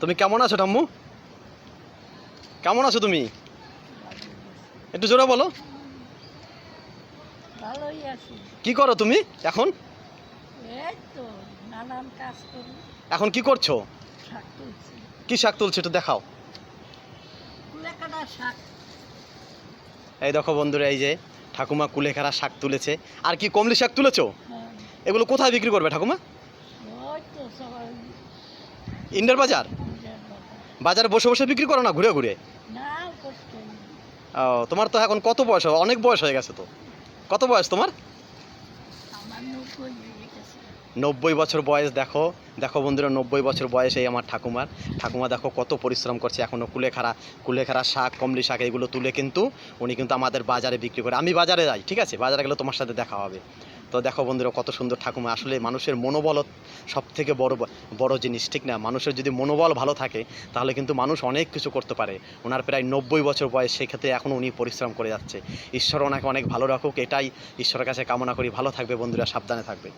তুমি কেমন আছো ঠাম্মু? কেমন আছো তুমি? একটু জোরে বলো। কি করো তুমি এখন? এখন কি করছ? কি শাক তুলছো একটু দেখাও। এই দেখো বন্ধুরা এই যে ঠাকুমা কুলেখারা শাক তুলেছে। আর কি কমলি শাক তুলেছো? হ্যাঁ, এগুলো কোথায় বিক্রি করবে ঠাকুমা? ইন্ডার বাজার। বাজারে বসে বসে বিক্রি করো না ঘুরে ঘুরে। ও তোমার তো এখন কত বয়স হবে? অনেক বয়স হয়ে গেছে তো। কত বয়স তোমার? নব্বই বছর বয়স দেখো। দেখো বন্ধুরা নব্বই বছর বয়স এই আমার ঠাকুমার। ঠাকুমা দেখো কত পরিশ্রম করছে এখনও কুলেখাড়া কুলেখাড়া শাক কমলি শাক এগুলো তুলে কিন্তু উনি কিন্তু আমাদের বাজারে বিক্রি করে আমি বাজারে যাই ঠিক আছে? বাজারে গেলে তোমার সাথে দেখা হবে। তো দেখো বন্ধুরা কত সুন্দর ঠাকুমা। আসলে মানুষের মনোবল সব থেকে বড় বড় জিনিস, ঠিক না? মানুষের যদি মনোবল ভালো থাকে, তাহলে কিন্তু মানুষ অনেক কিছু করতে পারে। ওনার প্রায় নব্বই বছর বয়স, সেক্ষেত্রে এখনও উনি পরিশ্রম করে যাচ্ছে। ঈশ্বর ওনাকে অনেক ভালো রাখুক, এটাই ঈশ্বরের কাছে কামনা করি। ভালো থাকবে বন্ধুরা, সাবধানে থাকবে।